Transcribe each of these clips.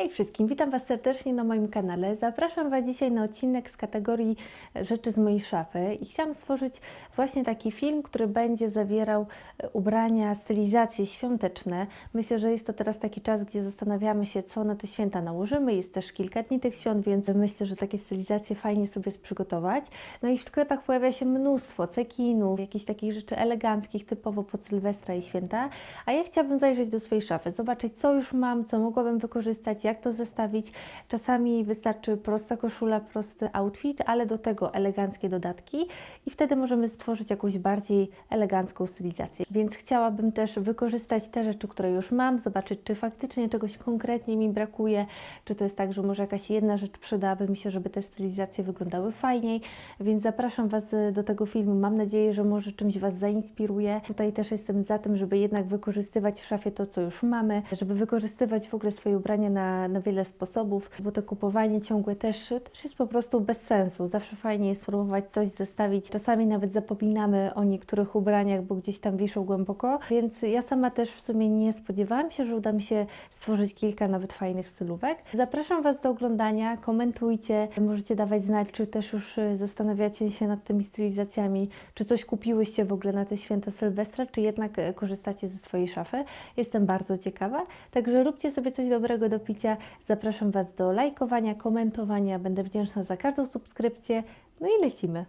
Hej wszystkim, witam Was serdecznie na moim kanale. Zapraszam Was dzisiaj na odcinek z kategorii rzeczy z mojej szafy i chciałam stworzyć właśnie taki film, który będzie zawierał e, ubrania, stylizacje świąteczne. Myślę, że jest to teraz taki czas, gdzie zastanawiamy się, co na te święta nałożymy. Jest też kilka dni tych świąt, więc myślę, że takie stylizacje fajnie sobie przygotować. No i w sklepach pojawia się mnóstwo cekinów, jakichś takich rzeczy eleganckich, typowo pod Sylwestra i święta. A ja chciałabym zajrzeć do swojej szafy, zobaczyć, co już mam, co mogłabym wykorzystać, jak to zestawić. Czasami wystarczy prosta koszula, prosty outfit, ale do tego eleganckie dodatki i wtedy możemy stworzyć jakąś bardziej elegancką stylizację. Więc chciałabym też wykorzystać te rzeczy, które już mam, zobaczyć, czy faktycznie czegoś konkretnie mi brakuje, czy to jest tak, że może jakaś jedna rzecz przydałaby mi się, żeby te stylizacje wyglądały fajniej. Więc zapraszam Was do tego filmu. Mam nadzieję, że może czymś Was zainspiruje. Tutaj też jestem za tym, żeby jednak wykorzystywać w szafie to, co już mamy, żeby wykorzystywać w ogóle swoje ubrania na, na wiele sposobów, bo to kupowanie ciągłe też, też jest po prostu bez sensu. Zawsze fajnie jest spróbować coś zestawić. Czasami nawet zapominamy o niektórych ubraniach, bo gdzieś tam wiszą głęboko, więc ja sama też w sumie nie spodziewałam się, że uda mi się stworzyć kilka nawet fajnych stylówek. Zapraszam Was do oglądania, komentujcie, możecie dawać znać, czy też już y, zastanawiacie się nad tymi stylizacjami, czy coś kupiłyście w ogóle na te święta Sylwestra, czy jednak e, korzystacie ze swojej szafy. Jestem bardzo ciekawa, także róbcie sobie coś dobrego do picia. Zapraszam Was do lajkowania, komentowania, będę wdzięczna za każdą subskrypcję. No i lecimy.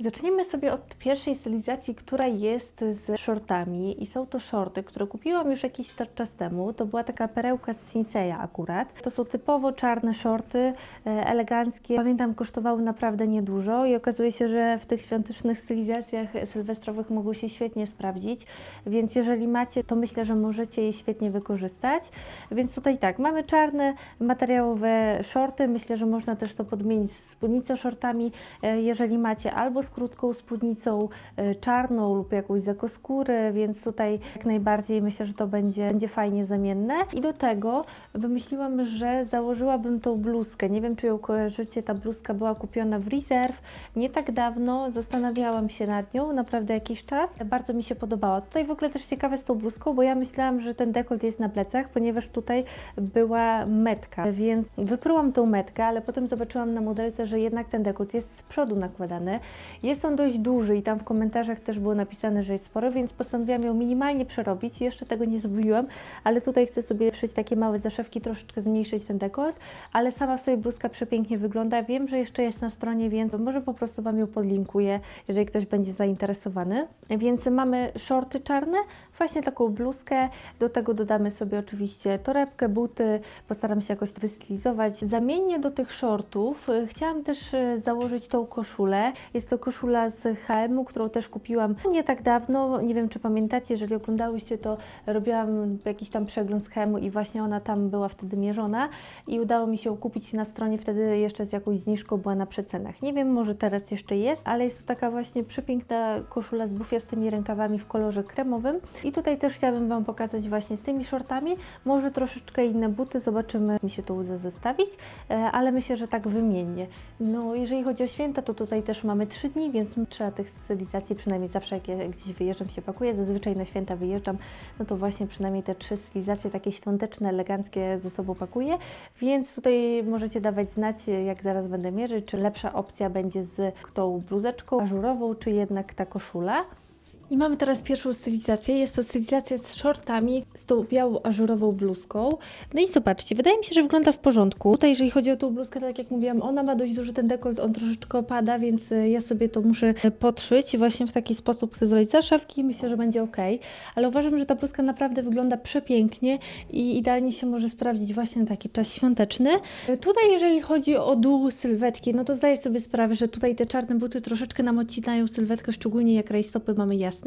Zacznijmy sobie od pierwszej stylizacji, która jest z shortami i są to shorty, które kupiłam już jakiś czas temu. To była taka perełka z Sinseya akurat. To są typowo czarne shorty, e, eleganckie. Pamiętam, kosztowały naprawdę niedużo i okazuje się, że w tych świątecznych stylizacjach sylwestrowych mogą się świetnie sprawdzić, więc jeżeli macie, to myślę, że możecie je świetnie wykorzystać. Więc tutaj tak, mamy czarne materiałowe shorty. Myślę, że można też to podmienić z spódnicą shortami, e, jeżeli macie albo z krótką spódnicą e, czarną lub jakąś zakoskórę, więc tutaj jak najbardziej myślę, że to będzie, będzie fajnie zamienne. I do tego wymyśliłam, że założyłabym tą bluzkę. Nie wiem, czy ją kojarzycie, ta bluzka była kupiona w Reserve nie tak dawno, zastanawiałam się nad nią naprawdę jakiś czas. Bardzo mi się podobała. Tutaj w ogóle też ciekawe z tą bluzką, bo ja myślałam, że ten dekolt jest na plecach, ponieważ tutaj była metka, więc wyprułam tą metkę, ale potem zobaczyłam na modelce, że jednak ten dekolt jest z przodu nakładany. Jest on dość duży i tam w komentarzach też było napisane, że jest spory, więc postanowiłam ją minimalnie przerobić. Jeszcze tego nie zrobiłam, ale tutaj chcę sobie wszyć takie małe zaszewki, troszeczkę zmniejszyć ten dekolt, ale sama w sobie bluzka przepięknie wygląda. Wiem, że jeszcze jest na stronie, więc może po prostu Wam ją podlinkuję, jeżeli ktoś będzie zainteresowany. Więc mamy shorty czarne, właśnie taką bluzkę, do tego dodamy sobie oczywiście torebkę, buty, postaram się jakoś wystylizować. Zamiennie do tych shortów chciałam też y, założyć tą koszulę. Jest to koszula z H&M, którą też kupiłam nie tak dawno. Nie wiem, czy pamiętacie, jeżeli oglądałyście, to robiłam jakiś tam przegląd z H&M i właśnie ona tam była wtedy mierzona i udało mi się kupić na stronie, wtedy jeszcze z jakąś zniżką była na przecenach. Nie wiem, może teraz jeszcze jest, ale jest to taka właśnie przepiękna koszula z bufiastymi rękawami w kolorze kremowym. I tutaj też chciałabym Wam pokazać właśnie z tymi shortami, może troszeczkę inne buty, zobaczymy, mi się to uda zestawić, e, ale myślę, że tak wymiennie. No, jeżeli chodzi o święta, to tutaj też mamy trzy dni, więc trzeba tych stylizacji, przynajmniej zawsze jak ja gdzieś wyjeżdżam się pakuję, zazwyczaj na święta wyjeżdżam, no to właśnie przynajmniej te trzy stylizacje takie świąteczne, eleganckie ze sobą pakuję, więc tutaj możecie dawać znać, jak zaraz będę mierzyć, czy lepsza opcja będzie z tą bluzeczką ażurową, czy jednak ta koszula. I mamy teraz pierwszą stylizację. Jest to stylizacja z shortami, z tą białą ażurową bluzką. No i zobaczcie, wydaje mi się, że wygląda w porządku. Tutaj, jeżeli chodzi o tą bluzkę, tak jak mówiłam, ona ma dość duży ten dekolt, on troszeczkę opada, więc e, ja sobie to muszę e, podszyć. Właśnie w taki sposób chcę zrobić zaszewki. Myślę, że będzie ok. Ale uważam, że ta bluzka naprawdę wygląda przepięknie i idealnie się może sprawdzić właśnie na taki czas świąteczny. E, Tutaj, jeżeli chodzi o dół sylwetki, no to zdaję sobie sprawę, że tutaj te czarne buty troszeczkę nam odcinają sylwetkę, szczególnie jak rajstopy mamy jasne,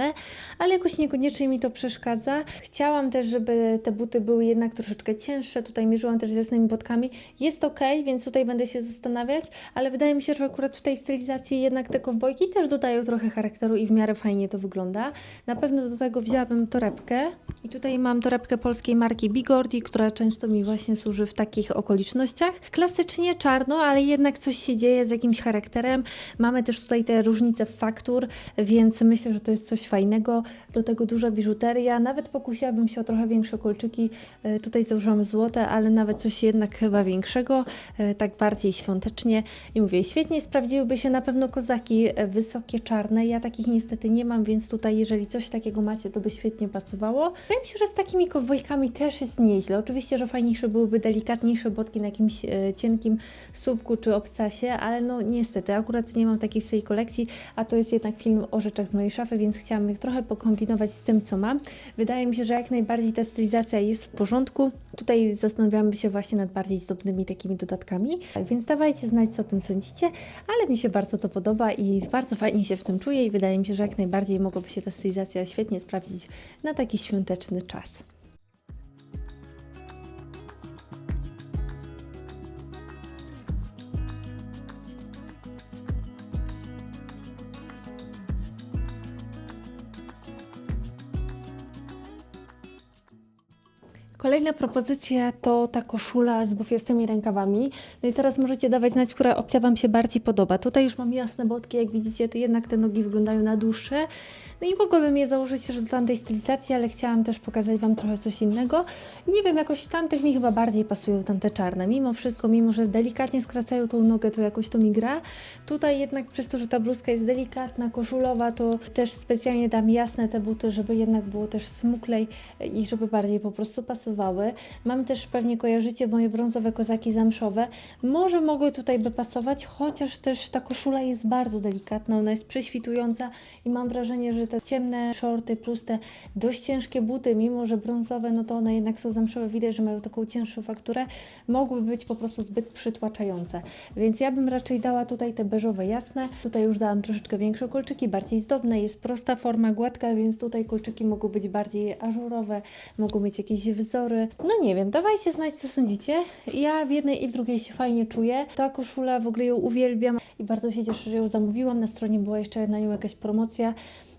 ale jakoś niekoniecznie mi to przeszkadza. Chciałam też, żeby te buty były jednak troszeczkę cięższe. Tutaj mierzyłam też z jasnymi botkami. Jest ok, więc tutaj będę się zastanawiać, ale wydaje mi się, że akurat w tej stylizacji jednak te kowbojki też dodają trochę charakteru i w miarę fajnie to wygląda. Na pewno do tego wzięłabym torebkę. I tutaj mam torebkę polskiej marki Bigordi, która często mi właśnie służy w takich okolicznościach. Klasycznie czarno, ale jednak coś się dzieje z jakimś charakterem. Mamy też tutaj te różnice faktur, więc myślę, że to jest coś fajnego, do tego duża biżuteria, nawet pokusiłabym się o trochę większe kolczyki, E, tutaj założyłam złote, ale nawet coś jednak chyba większego, e, tak bardziej świątecznie. I mówię, świetnie sprawdziłyby się na pewno kozaki e, wysokie, czarne, ja takich niestety nie mam, więc tutaj jeżeli coś takiego macie, to by świetnie pasowało. Wydaje mi się, że z takimi kowbojkami też jest nieźle, oczywiście, że fajniejsze byłyby delikatniejsze botki na jakimś cienkim słupku czy obcasie, ale no niestety, akurat nie mam takich w swojej kolekcji, a to jest jednak film o rzeczach z mojej szafy, więc chciałam ich trochę pokombinować z tym, co mam. Wydaje mi się, że jak najbardziej ta stylizacja jest w porządku. Tutaj zastanawiamy się właśnie nad bardziej zdobnymi takimi dodatkami, tak więc dawajcie znać, co o tym sądzicie, ale mi się bardzo to podoba i bardzo fajnie się w tym czuję i wydaje mi się, że jak najbardziej mogłaby się ta stylizacja świetnie sprawdzić na taki świąteczny czas. Kolejna propozycja to ta koszula z bufiastymi rękawami. No i teraz możecie dawać znać, która opcja Wam się bardziej podoba. Tutaj już mam jasne botki, jak widzicie, to jednak te nogi wyglądają na dłuższe. No i mogłabym je założyć też do tamtej stylizacji, ale chciałam też pokazać Wam trochę coś innego. Nie wiem, jakoś tamtych mi chyba bardziej pasują tamte czarne. Mimo wszystko, mimo że delikatnie skracają tą nogę, to jakoś to mi gra. Tutaj jednak przez to, że ta bluzka jest delikatna, koszulowa, to też specjalnie dam jasne te buty, żeby jednak było też smuklej i żeby bardziej po prostu pasowały. Mam też pewnie kojarzycie moje brązowe kozaki zamszowe. Może mogły tutaj by pasować, chociaż też ta koszula jest bardzo delikatna, ona jest prześwitująca i mam wrażenie, że te ciemne shorty plus te dość ciężkie buty, mimo że brązowe, no to one jednak są zamszowe, widać, że mają taką cięższą fakturę, mogłyby być po prostu zbyt przytłaczające. Więc ja bym raczej dała tutaj te beżowe jasne. Tutaj już dałam troszeczkę większe kolczyki, bardziej zdobne, jest prosta forma, gładka, więc tutaj kolczyki mogą być bardziej ażurowe, mogą mieć jakieś wzory. No nie wiem, dawajcie znać, co sądzicie. Ja w jednej i w drugiej się fajnie czuję. Ta koszula, w ogóle ją uwielbiam i bardzo się cieszę, że ją zamówiłam. Na stronie była jeszcze na nią jakaś promocja.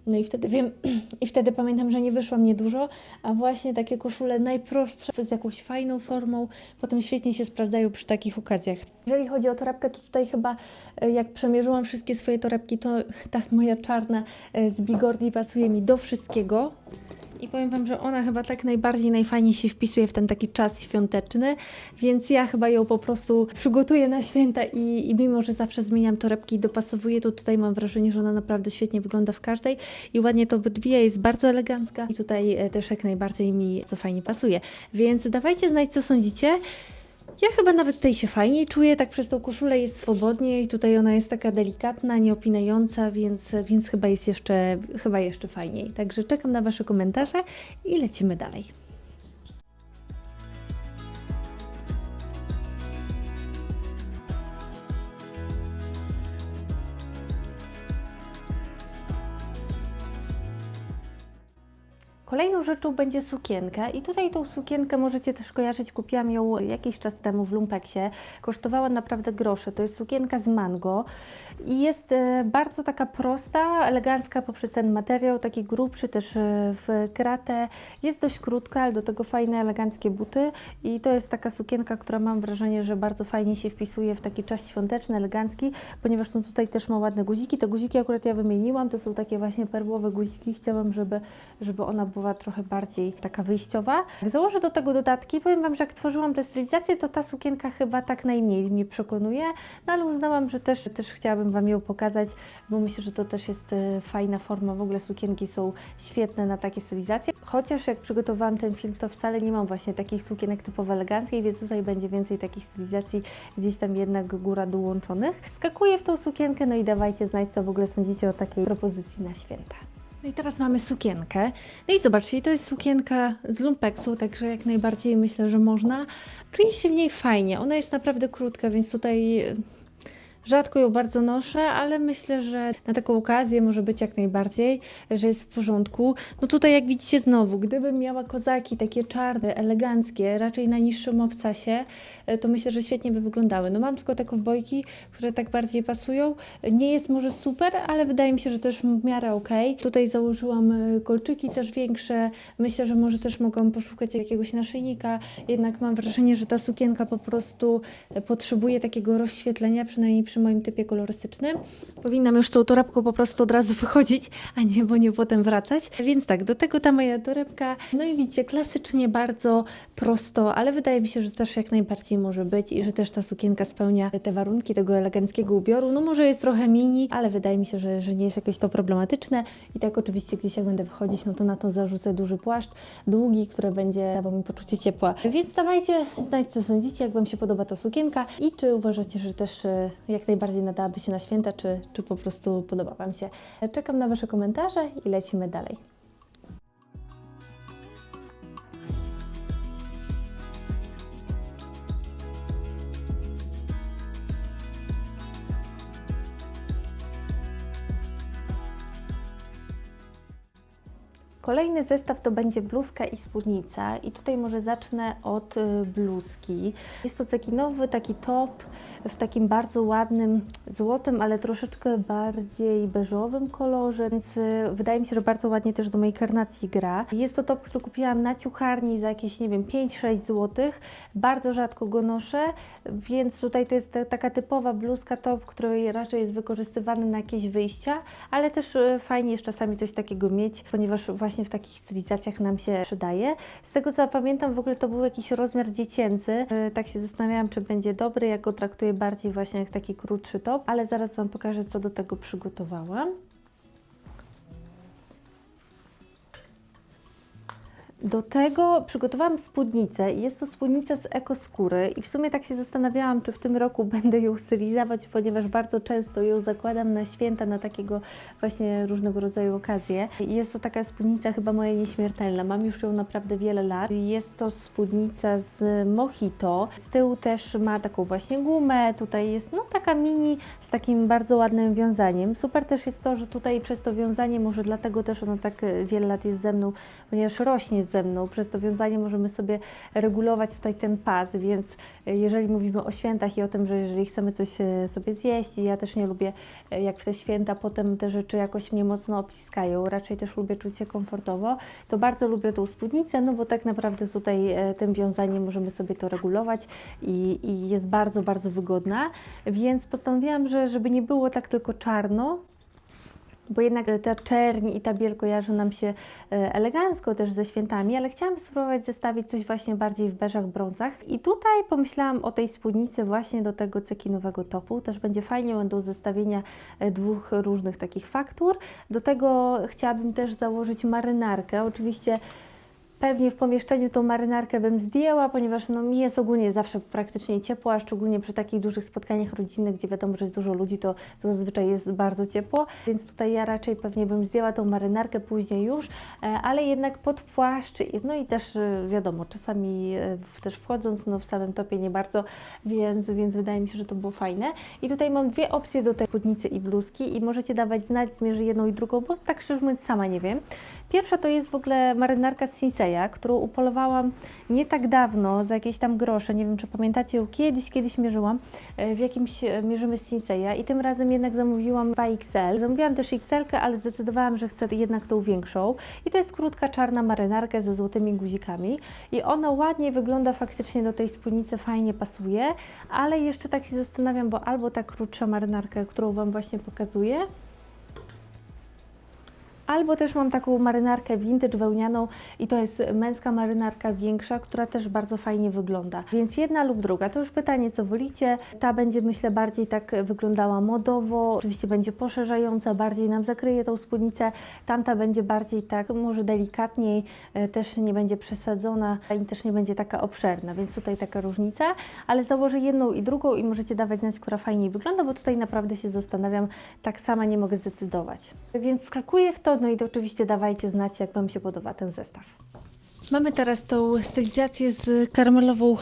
No i wtedy wiem, i wtedy pamiętam, że nie wyszła mnie dużo, a właśnie takie koszule najprostsze, z jakąś fajną formą, potem świetnie się sprawdzają przy takich okazjach. Jeżeli chodzi o torebkę, to tutaj chyba e, jak przemierzyłam wszystkie swoje torebki, to ta moja czarna e, z Bigordi pasuje mi do wszystkiego. I powiem Wam, że ona chyba tak najbardziej, najfajniej się wpisuje w ten taki czas świąteczny, więc ja chyba ją po prostu przygotuję na święta i, i mimo, że zawsze zmieniam torebki i dopasowuję, to tutaj mam wrażenie, że ona naprawdę świetnie wygląda w każdej i ładnie to odbija, jest bardzo elegancka i tutaj e, też jak najbardziej mi co fajnie pasuje. Więc dawajcie znać, co sądzicie. Ja chyba nawet tutaj się fajniej czuję, tak przez tą koszulę jest swobodnie i tutaj ona jest taka delikatna, nieopinająca, więc, więc chyba jest jeszcze, chyba jeszcze fajniej. Także czekam na Wasze komentarze i lecimy dalej. Kolejną rzeczą będzie sukienka i tutaj tą sukienkę możecie też kojarzyć, kupiłam ją jakiś czas temu w Lumpeksie. Kosztowała naprawdę grosze. To jest sukienka z mango i jest e, bardzo taka prosta, elegancka poprzez ten materiał, taki grubszy też e, w kratę. Jest dość krótka, ale do tego fajne, eleganckie buty i to jest taka sukienka, która mam wrażenie, że bardzo fajnie się wpisuje w taki czas świąteczny, elegancki, ponieważ no tutaj też ma ładne guziki. Te guziki akurat ja wymieniłam, to są takie właśnie perłowe guziki. Chciałam, żeby, żeby ona była trochę bardziej taka wyjściowa. Jak założę do tego dodatki, powiem Wam, że jak tworzyłam tę stylizację, to ta sukienka chyba tak najmniej mnie przekonuje, no ale uznałam, że też, też chciałabym Wam ją pokazać, bo myślę, że to też jest e, fajna forma. W ogóle sukienki są świetne na takie stylizacje. Chociaż jak przygotowałam ten film, to wcale nie mam właśnie takich sukienek typowo eleganckich, więc tutaj będzie więcej takich stylizacji, gdzieś tam jednak góra-dół łączonych. Wskakuję w tą sukienkę, no i dawajcie znać, co w ogóle sądzicie o takiej propozycji na święta. No i teraz mamy sukienkę. No i zobaczcie, to jest sukienka z lumpeksu, także jak najbardziej myślę, że można. Czuję się w niej fajnie. Ona jest naprawdę krótka, więc tutaj Rzadko ją bardzo noszę, ale myślę, że na taką okazję może być jak najbardziej, że jest w porządku. No tutaj jak widzicie znowu, gdybym miała kozaki takie czarne, eleganckie, raczej na niższym obcasie, e, to myślę, że świetnie by wyglądały. No mam tylko te kowbojki, które tak bardziej pasują. Nie jest może super, ale wydaje mi się, że też w miarę ok. Tutaj założyłam e, kolczyki też większe. Myślę, że może też mogłam poszukać jakiegoś naszyjnika. Jednak mam wrażenie, że ta sukienka po prostu e, potrzebuje takiego rozświetlenia, przynajmniej przy przy moim typie kolorystycznym. Powinnam już tą torebką po prostu od razu wychodzić, a nie, bo nie potem wracać. Więc tak, do tego ta moja torebka. No i widzicie, klasycznie bardzo prosto, ale wydaje mi się, że też jak najbardziej może być i że też ta sukienka spełnia te warunki tego eleganckiego ubioru. No może jest trochę mini, ale wydaje mi się, że, że nie jest jakieś to problematyczne. I tak oczywiście gdzieś jak będę wychodzić, no to na to zarzucę duży płaszcz, długi, który będzie dawał mi poczucie ciepła. Więc dawajcie znać, co sądzicie, jak Wam się podoba ta sukienka i czy uważacie, że też e, jak najbardziej nadałaby się na święta, czy, czy po prostu podoba Wam się. Czekam na Wasze komentarze i lecimy dalej. Kolejny zestaw to będzie bluzka i spódnica i tutaj może zacznę od y, bluzki. Jest to cekinowy taki top w takim bardzo ładnym złotym, ale troszeczkę bardziej beżowym kolorze, więc y, wydaje mi się, że bardzo ładnie też do mojej karnacji gra. Jest to top, który kupiłam na ciucharni za jakieś, nie wiem, 5-6 zł. Bardzo rzadko go noszę, więc tutaj to jest ta- taka typowa bluzka top, który raczej jest wykorzystywany na jakieś wyjścia, ale też y, fajnie jest czasami coś takiego mieć, ponieważ właśnie w takich stylizacjach nam się przydaje. Z tego co pamiętam, w ogóle to był jakiś rozmiar dziecięcy. Y, Tak się zastanawiałam, czy będzie dobry. Ja go traktuję bardziej właśnie jak taki krótszy top, ale zaraz Wam pokażę, co do tego przygotowałam. Do tego przygotowałam spódnicę. Jest to spódnica z ekoskóry i w sumie tak się zastanawiałam, czy w tym roku będę ją stylizować, ponieważ bardzo często ją zakładam na święta, na takiego właśnie różnego rodzaju okazje. Jest to taka spódnica chyba moja nieśmiertelna. Mam już ją naprawdę wiele lat. Jest to spódnica z Mojito. Z tyłu też ma taką właśnie gumę. Tutaj jest no taka mini z takim bardzo ładnym wiązaniem. Super też jest to, że tutaj przez to wiązanie, może dlatego też ono tak wiele lat jest ze mną, ponieważ rośnie ze mną. Przez to wiązanie możemy sobie regulować tutaj ten pas, więc e, jeżeli mówimy o świętach i o tym, że jeżeli chcemy coś e, sobie zjeść, i ja też nie lubię, e, jak w te święta potem te rzeczy jakoś mnie mocno opliskają, raczej też lubię czuć się komfortowo, to bardzo lubię tą spódnicę, no bo tak naprawdę tutaj tym wiązaniem możemy sobie to regulować i, i jest bardzo, bardzo wygodna, więc postanowiłam, że żeby nie było tak tylko czarno, bo jednak ta czerń i ta biel kojarzy nam się e, elegancko też ze świętami, ale chciałam spróbować zestawić coś właśnie bardziej w beżach, brązach. I tutaj pomyślałam o tej spódnicy właśnie do tego cekinowego topu. Też będzie fajnie, będą zestawienia e, dwóch różnych takich faktur. Do tego chciałabym też założyć marynarkę. Oczywiście Pewnie w pomieszczeniu tą marynarkę bym zdjęła, ponieważ no, mi jest ogólnie zawsze praktycznie ciepło, a szczególnie przy takich dużych spotkaniach rodzinnych, gdzie wiadomo, że jest dużo ludzi, to, zazwyczaj jest bardzo ciepło, więc tutaj ja raczej pewnie bym zdjęła tą marynarkę później już, e, ale jednak pod płaszcz, no i też e, wiadomo, czasami e, też wchodząc, no w samym topie nie bardzo, więc, więc wydaje mi się, że to było fajne. I tutaj mam dwie opcje do tej spódnicy i bluzki i możecie dawać znać, zmierzę jedną i drugą, bo tak szczerze mówiąc sama nie wiem. Pierwsza to jest w ogóle marynarka z Sinseya, którą upolowałam nie tak dawno za jakieś tam grosze. Nie wiem, czy pamiętacie ją kiedyś, kiedyś mierzyłam. e, W jakimś e, mierzymy z Sinseya i tym razem jednak zamówiłam 2XL. Zamówiłam też XL, ale zdecydowałam, że chcę jednak tą większą. I to jest krótka czarna marynarka ze złotymi guzikami. I ona ładnie wygląda faktycznie do tej spódnicy, fajnie pasuje, ale jeszcze tak się zastanawiam, bo albo ta krótsza marynarka, którą Wam właśnie pokazuję, Albo też mam taką marynarkę vintage wełnianą i to jest męska marynarka większa, która też bardzo fajnie wygląda. Więc jedna lub druga. To już pytanie, co wolicie. Ta będzie myślę bardziej tak wyglądała modowo, oczywiście będzie poszerzająca, bardziej nam zakryje tą spódnicę. Tamta będzie bardziej tak, może delikatniej, e, też nie będzie przesadzona i też nie będzie taka obszerna, więc tutaj taka różnica. Ale założę jedną i drugą i możecie dawać znać, która fajniej wygląda, bo tutaj naprawdę się zastanawiam, tak sama nie mogę zdecydować. Więc skakuję w to, no i to oczywiście dawajcie znać, jak Wam się podoba ten zestaw. Mamy teraz tą stylizację z karmelową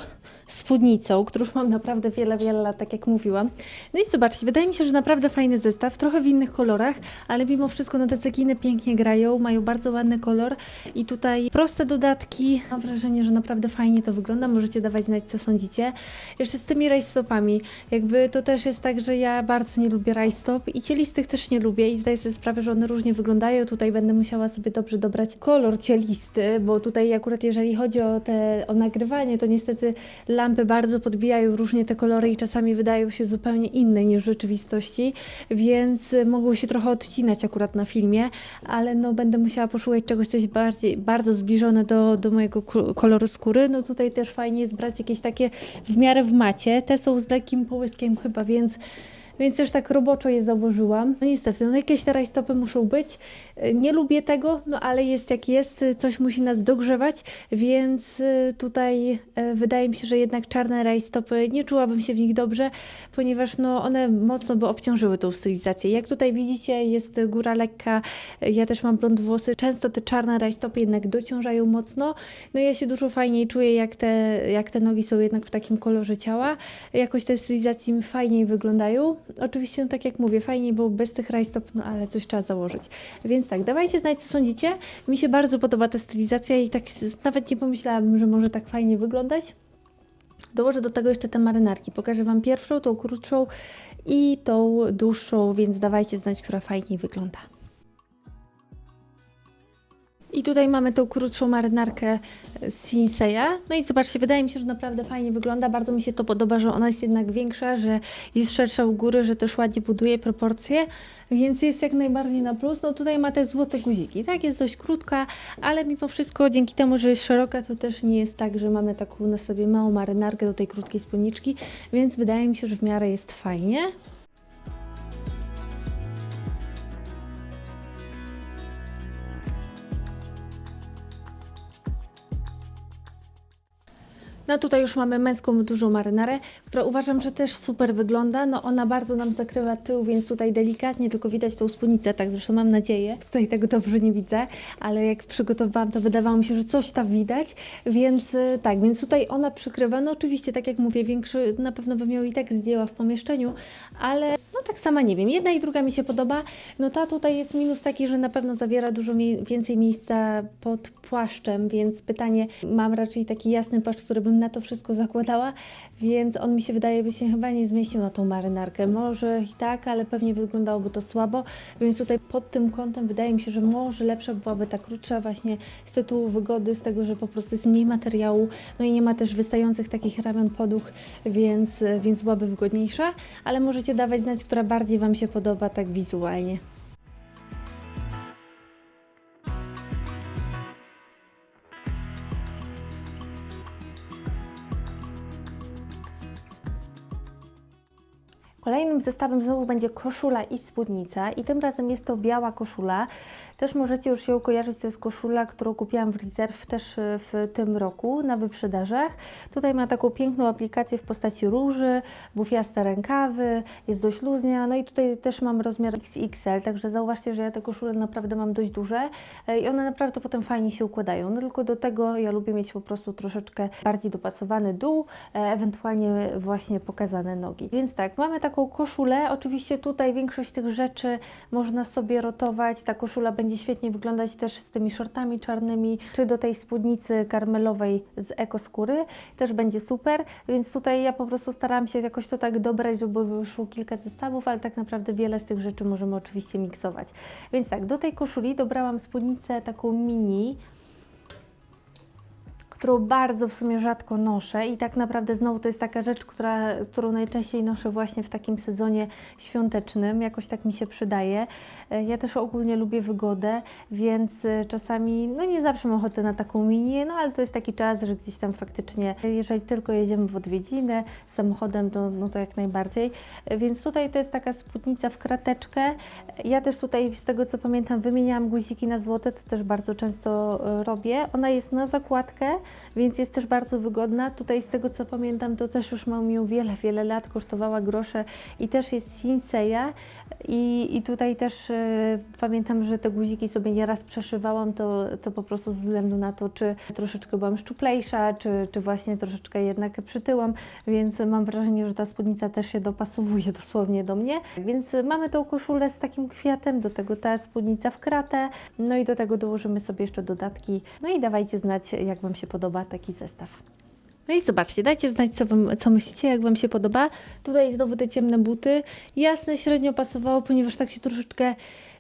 spódnicą, którą już mam naprawdę wiele, wiele lat, tak jak mówiłam. No i zobaczcie, wydaje mi się, że naprawdę fajny zestaw, trochę w innych kolorach, ale mimo wszystko no te cekiny pięknie grają, mają bardzo ładny kolor i tutaj proste dodatki. Mam wrażenie, że naprawdę fajnie to wygląda, możecie dawać znać, co sądzicie. Jeszcze z tymi rajstopami, jakby to też jest tak, że ja bardzo nie lubię rajstop i cielistych też nie lubię i zdaję sobie sprawę, że one różnie wyglądają. Tutaj będę musiała sobie dobrze dobrać kolor cielisty, bo tutaj akurat jeżeli chodzi o, te, o nagrywanie, to niestety lampy bardzo podbijają różnie te kolory i czasami wydają się zupełnie inne niż w rzeczywistości, więc y, mogą się trochę odcinać akurat na filmie, ale no będę musiała poszukać czegoś coś bardziej, bardzo zbliżone do, do mojego koloru skóry. No tutaj też fajnie jest brać jakieś takie w miarę w macie. Te są z lekkim połyskiem chyba, więc więc też tak roboczo je założyłam. No niestety, no jakieś te rajstopy muszą być. Y, Nie lubię tego, no ale jest jak jest, y, coś musi nas dogrzewać, więc y, tutaj wydaje mi się, że jednak czarne rajstopy, nie czułabym się w nich dobrze, ponieważ no one mocno by obciążyły tą stylizację. Jak tutaj widzicie, jest góra lekka, ja też mam blond włosy, często te czarne rajstopy jednak dociążają mocno, no ja się dużo fajniej czuję, jak te, jak te nogi są jednak w takim kolorze ciała. Jakoś te stylizacje mi fajniej wyglądają. Oczywiście, no tak jak mówię, fajniej było bez tych rajstop, no ale coś trzeba założyć. Więc tak, dawajcie znać, co sądzicie. Mi się bardzo podoba ta stylizacja i tak nawet nie pomyślałabym, że może tak fajnie wyglądać. Dołożę do tego jeszcze te marynarki. Pokażę Wam pierwszą, tą krótszą i tą dłuższą, więc dawajcie znać, która fajniej wygląda. I tutaj mamy tą krótszą marynarkę Sinseya. No i zobaczcie, wydaje mi się, że naprawdę fajnie wygląda. Bardzo mi się to podoba, że ona jest jednak większa, że jest szersza u góry, że też ładnie buduje proporcje, więc jest jak najbardziej na plus. No tutaj ma te złote guziki, tak? Jest dość krótka, ale mimo wszystko dzięki temu, że jest szeroka, to też nie jest tak, że mamy taką na sobie małą marynarkę do tej krótkiej spódniczki, więc wydaje mi się, że w miarę jest fajnie. No tutaj już mamy męską dużą marynarę, która uważam, że też super wygląda. No ona bardzo nam zakrywa tył, więc tutaj delikatnie tylko widać tą spódnicę, tak zresztą mam nadzieję. Tutaj tego dobrze nie widzę, ale jak przygotowałam, to wydawało mi się, że coś tam widać, więc y, tak, więc tutaj ona przykrywa. No oczywiście, tak jak mówię, większy na pewno bym ją i tak zdjęła w pomieszczeniu, ale no tak sama nie wiem. Jedna i druga mi się podoba. No ta tutaj jest minus taki, że na pewno zawiera dużo więcej miejsca pod płaszczem, więc pytanie, mam raczej taki jasny płaszcz, który bym na to wszystko zakładała, więc on mi się wydaje, by się chyba nie zmieścił na tą marynarkę. Może i tak, ale pewnie wyglądałoby to słabo, więc tutaj pod tym kątem wydaje mi się, że może lepsza byłaby ta krótsza właśnie z tytułu wygody, z tego, że po prostu jest mniej materiału, no i nie ma też wystających takich ramion poduch, więc, więc byłaby wygodniejsza, ale możecie dawać znać, która bardziej Wam się podoba tak wizualnie. Kolejnym zestawem znowu będzie koszula i spódnica i tym razem jest to biała koszula. Też możecie już ją kojarzyć, to jest koszula, którą kupiłam w Reserve też y, w tym roku na wyprzedażach. Tutaj ma taką piękną aplikację w postaci róży, bufiaste rękawy, jest dość luźna, no i tutaj też mam rozmiar XXL, także zauważcie, że ja te koszule naprawdę mam dość duże e, i one naprawdę potem fajnie się układają. No tylko do tego ja lubię mieć po prostu troszeczkę bardziej dopasowany dół, e, ewentualnie właśnie pokazane nogi. Więc tak, mamy taką koszulę, oczywiście tutaj większość tych rzeczy można sobie rotować, ta koszula będzie świetnie wyglądać też z tymi shortami czarnymi, czy do tej spódnicy karmelowej z ekoskóry, też będzie super, więc tutaj ja po prostu starałam się jakoś to tak dobrać, żeby wyszło kilka zestawów, ale tak naprawdę wiele z tych rzeczy możemy oczywiście miksować. Więc tak, do tej koszuli dobrałam spódnicę taką mini, którą bardzo w sumie rzadko noszę i tak naprawdę znowu to jest taka rzecz, która, którą najczęściej noszę właśnie w takim sezonie świątecznym, jakoś tak mi się przydaje. E, Ja też ogólnie lubię wygodę, więc e, czasami, no nie zawsze mam ochotę na taką mini, no ale to jest taki czas, że gdzieś tam faktycznie, e, jeżeli tylko jedziemy w odwiedziny samochodem, to, no to jak najbardziej. Więc tutaj to jest taka spódnica w krateczkę. Ja też tutaj z tego co pamiętam wymieniałam guziki na złote, to też bardzo często robię. Ona jest na zakładkę, więc jest też bardzo wygodna. Tutaj z tego co pamiętam, to też już mam ją wiele, wiele lat, kosztowała grosze i też jest Sinseya i, i tutaj też e, pamiętam, że te guziki sobie nieraz przeszywałam, to, to po prostu ze względu na to, czy troszeczkę byłam szczuplejsza, czy, czy właśnie troszeczkę jednak przytyłam, więc mam wrażenie, że ta spódnica też się dopasowuje dosłownie do mnie. Więc mamy tą koszulę z takim kwiatem, do tego ta spódnica w kratę, no i do tego dołożymy sobie jeszcze dodatki. No i dawajcie znać, jak Wam się podoba taki zestaw. No i zobaczcie, dajcie znać, co, wam, co myślicie, jak Wam się podoba. Tutaj znowu te ciemne buty. Jasne, średnio pasowało, ponieważ tak się troszeczkę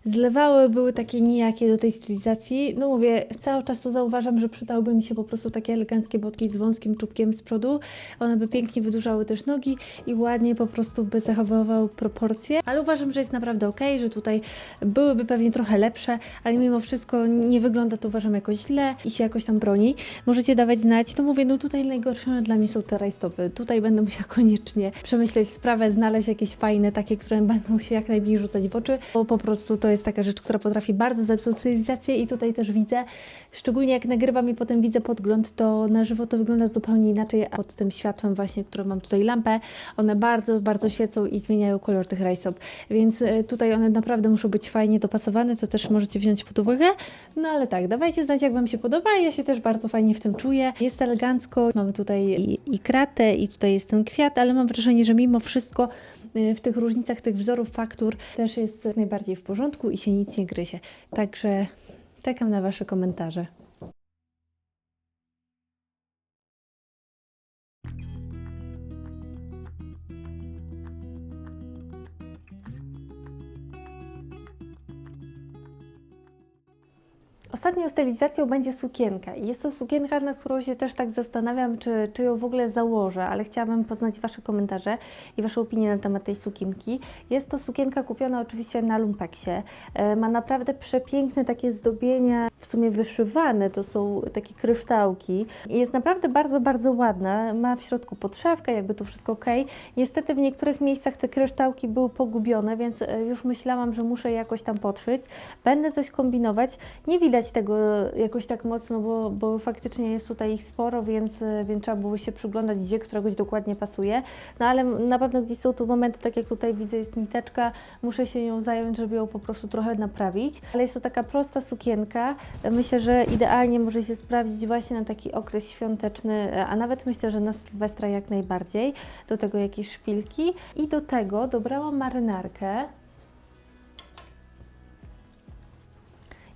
zlewały, były takie nijakie do tej stylizacji. No mówię, cały czas tu zauważam, że przydałyby mi się po prostu takie eleganckie botki z wąskim czubkiem z przodu. One by pięknie wydłużały też nogi i ładnie po prostu by zachowywały proporcje, ale uważam, że jest naprawdę ok, że tutaj byłyby pewnie trochę lepsze, ale mimo wszystko nie wygląda to uważam jakoś źle i się jakoś tam broni. Możecie dawać znać, no mówię, no tutaj najgorsze dla mnie są te rajstopy. Tutaj będę musiała koniecznie przemyśleć sprawę, znaleźć jakieś fajne, takie, które będą się jak najmniej rzucać w oczy, bo po prostu to jest taka rzecz, która potrafi bardzo zepsuć stylizację i tutaj też widzę, szczególnie jak nagrywam i potem widzę podgląd, to na żywo to wygląda zupełnie inaczej, a pod tym światłem właśnie, które mam tutaj lampę, one bardzo, bardzo świecą i zmieniają kolor tych rajstop, więc e, tutaj one naprawdę muszą być fajnie dopasowane, co też możecie wziąć pod uwagę, no ale tak, dawajcie znać, jak Wam się podoba, ja się też bardzo fajnie w tym czuję, jest elegancko, mamy tutaj i, i kratę i tutaj jest ten kwiat, ale mam wrażenie, że mimo wszystko w tych różnicach tych wzorów faktur też jest najbardziej w porządku i się nic nie gryzie. Także czekam na Wasze komentarze. Ostatnią stylizacją będzie sukienka. Jest to sukienka, nad którą się też tak zastanawiam, czy, czy ją w ogóle założę, ale chciałabym poznać Wasze komentarze i Wasze opinie na temat tej sukienki. Jest to sukienka kupiona oczywiście na lumpeksie. E, Ma naprawdę przepiękne takie zdobienia, w sumie wyszywane, to są takie kryształki. Jest naprawdę bardzo, bardzo ładna. Ma w środku podszewkę, jakby tu wszystko ok. Niestety w niektórych miejscach te kryształki były pogubione, więc e, już myślałam, że muszę jakoś tam podszyć. Będę coś kombinować. Nie widać tego jakoś tak mocno, bo, bo faktycznie jest tutaj ich sporo, więc, więc trzeba było się przyglądać, gdzie któregoś dokładnie pasuje. No ale na pewno gdzieś są tu momenty, tak jak tutaj widzę, jest niteczka, muszę się nią zająć, żeby ją po prostu trochę naprawić. Ale jest to taka prosta sukienka. Myślę, że idealnie może się sprawdzić właśnie na taki okres świąteczny, a nawet myślę, że na Sylwestra jak najbardziej. Do tego jakieś szpilki i do tego dobrałam marynarkę.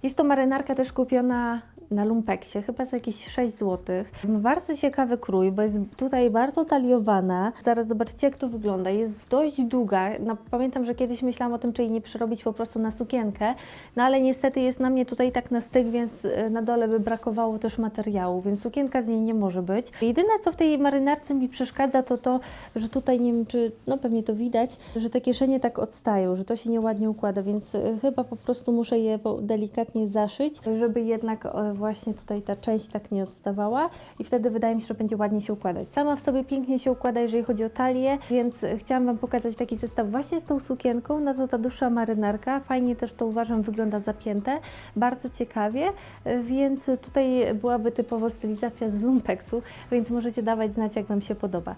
Jest to marynarka też kupiona na lumpeksie, chyba za jakieś 6 zł. Bardzo ciekawy krój, bo jest tutaj bardzo taliowana. Zaraz zobaczycie, jak to wygląda. Jest dość długa. No, pamiętam, że kiedyś myślałam o tym, czy jej nie przerobić po prostu na sukienkę, no ale niestety jest na mnie tutaj tak na styk, więc y, na dole by brakowało też materiału, więc sukienka z niej nie może być. Jedyne, co w tej marynarce mi przeszkadza, to to, że tutaj nie wiem, czy, no pewnie to widać, że te kieszenie tak odstają, że to się nieładnie układa, więc y, chyba po prostu muszę je delikatnie zaszyć, żeby jednak e, właśnie tutaj ta część tak nie odstawała i wtedy wydaje mi się, że będzie ładnie się układać. Sama w sobie pięknie się układa, jeżeli chodzi o talię, więc chciałam Wam pokazać taki zestaw właśnie z tą sukienką, na to ta dłuższa marynarka, fajnie też to uważam wygląda zapięte, bardzo ciekawie, więc tutaj byłaby typowo stylizacja z lumpeksu, więc możecie dawać znać, jak Wam się podoba.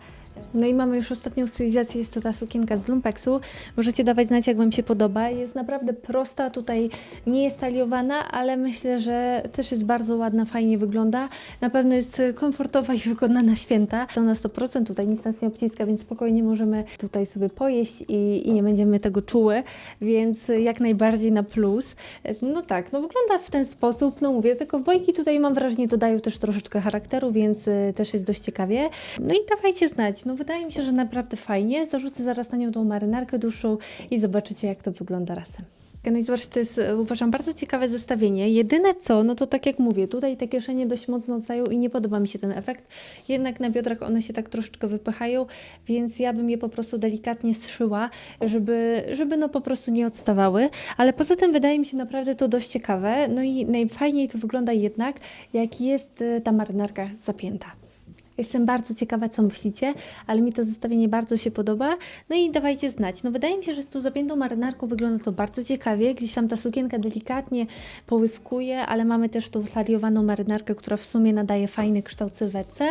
No i mamy już ostatnią stylizację, jest to ta sukienka z lumpeksu. Możecie dawać znać, jak Wam się podoba. Jest naprawdę prosta, tutaj nie jest taliowana, ale myślę, że też jest bardzo ładna, fajnie wygląda. Na pewno jest komfortowa i wygodna na święta. To na 100%, tutaj nic nas nie obciska, więc spokojnie możemy tutaj sobie pojeść i, i nie będziemy tego czuły, więc jak najbardziej na plus. No tak, no wygląda w ten sposób, no mówię, tylko bojki tutaj mam wrażenie dodają też troszeczkę charakteru, więc też jest dość ciekawie. No i dawajcie znać, no wydaje mi się, że naprawdę fajnie. Zarzucę zaraz na nią tą marynarkę dłuższą i zobaczycie, jak to wygląda razem. No i to jest, e, uważam, bardzo ciekawe zestawienie. Jedyne co, no to tak jak mówię, tutaj te kieszenie dość mocno odstają i nie podoba mi się ten efekt. Jednak na biodrach one się tak troszeczkę wypychają, więc ja bym je po prostu delikatnie strzyła, żeby, żeby no po prostu nie odstawały. Ale poza tym wydaje mi się naprawdę to dość ciekawe. No i najfajniej to wygląda jednak, jak jest e, ta marynarka zapięta. Jestem bardzo ciekawa, co myślicie, ale mi to zestawienie bardzo się podoba. No i dawajcie znać. No wydaje mi się, że z tą zapiętą marynarką wygląda to bardzo ciekawie. Gdzieś tam ta sukienka delikatnie połyskuje, ale mamy też tą taliowaną marynarkę, która w sumie nadaje fajny kształt sylwetce,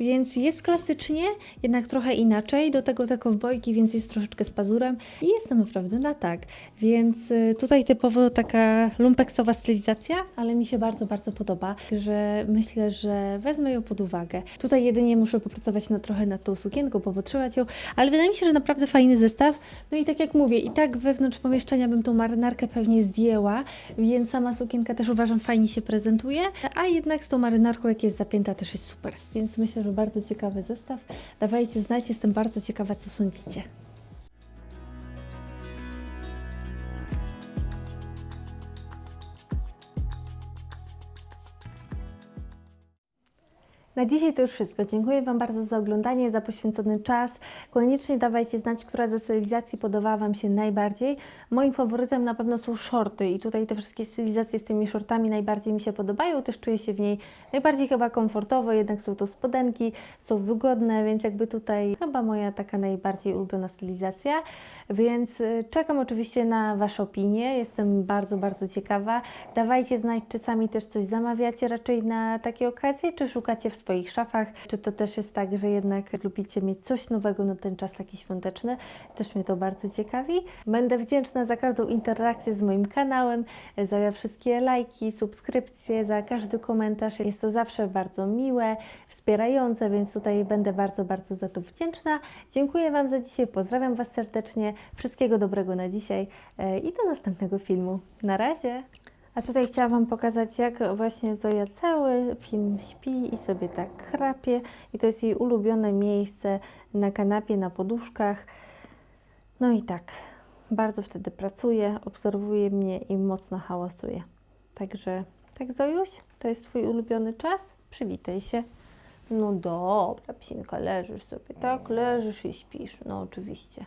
więc jest klasycznie, jednak trochę inaczej. Do tego te kowbojki, więc jest troszeczkę z pazurem i jestem naprawdę na tak. Więc y, tutaj typowo taka lumpeksowa stylizacja, ale mi się bardzo, bardzo podoba, że myślę, że wezmę ją pod uwagę. Tutaj jedynie muszę popracować na, trochę nad tą sukienką, popotrzebować ją, ale wydaje mi się, że naprawdę fajny zestaw. No i tak jak mówię, i tak wewnątrz pomieszczenia bym tą marynarkę pewnie zdjęła, więc sama sukienka też uważam fajnie się prezentuje, a jednak z tą marynarką, jak jest zapięta, też jest super. Więc myślę, że bardzo ciekawy zestaw. Dawajcie znać, jestem bardzo ciekawa, co sądzicie. Na dzisiaj to już wszystko. Dziękuję Wam bardzo za oglądanie, za poświęcony czas. Koniecznie dawajcie znać, która ze stylizacji podobała Wam się najbardziej. Moim faworytem na pewno są shorty i tutaj te wszystkie stylizacje z tymi shortami najbardziej mi się podobają. Też czuję się w niej najbardziej chyba komfortowo, jednak są to spodenki, są wygodne, więc jakby tutaj chyba moja taka najbardziej ulubiona stylizacja. Więc y, czekam oczywiście na Wasze opinie. Jestem bardzo, bardzo ciekawa. Dawajcie znać, czy sami też coś zamawiacie raczej na takie okazje, czy szukacie w swoich szafach. Czy to też jest tak, że jednak lubicie mieć coś nowego na ten czas taki świąteczny. Też mnie to bardzo ciekawi. Będę wdzięczna za każdą interakcję z moim kanałem, za wszystkie lajki, subskrypcje, za każdy komentarz. Jest to zawsze bardzo miłe, wspierające, więc tutaj będę bardzo, bardzo za to wdzięczna. Dziękuję Wam za dzisiaj, pozdrawiam Was serdecznie, wszystkiego dobrego na dzisiaj e, i do następnego filmu. Na razie! A tutaj chciałam Wam pokazać, jak właśnie Zoja cały film śpi i sobie tak chrapie. I to jest jej ulubione miejsce na kanapie, na poduszkach. No i tak, bardzo wtedy pracuje, obserwuje mnie i mocno hałasuje. Także, tak Zojuś, to jest Twój ulubiony czas? Przywitaj się. No dobra, psinka, leżysz sobie, tak? Leżysz i śpisz. No oczywiście.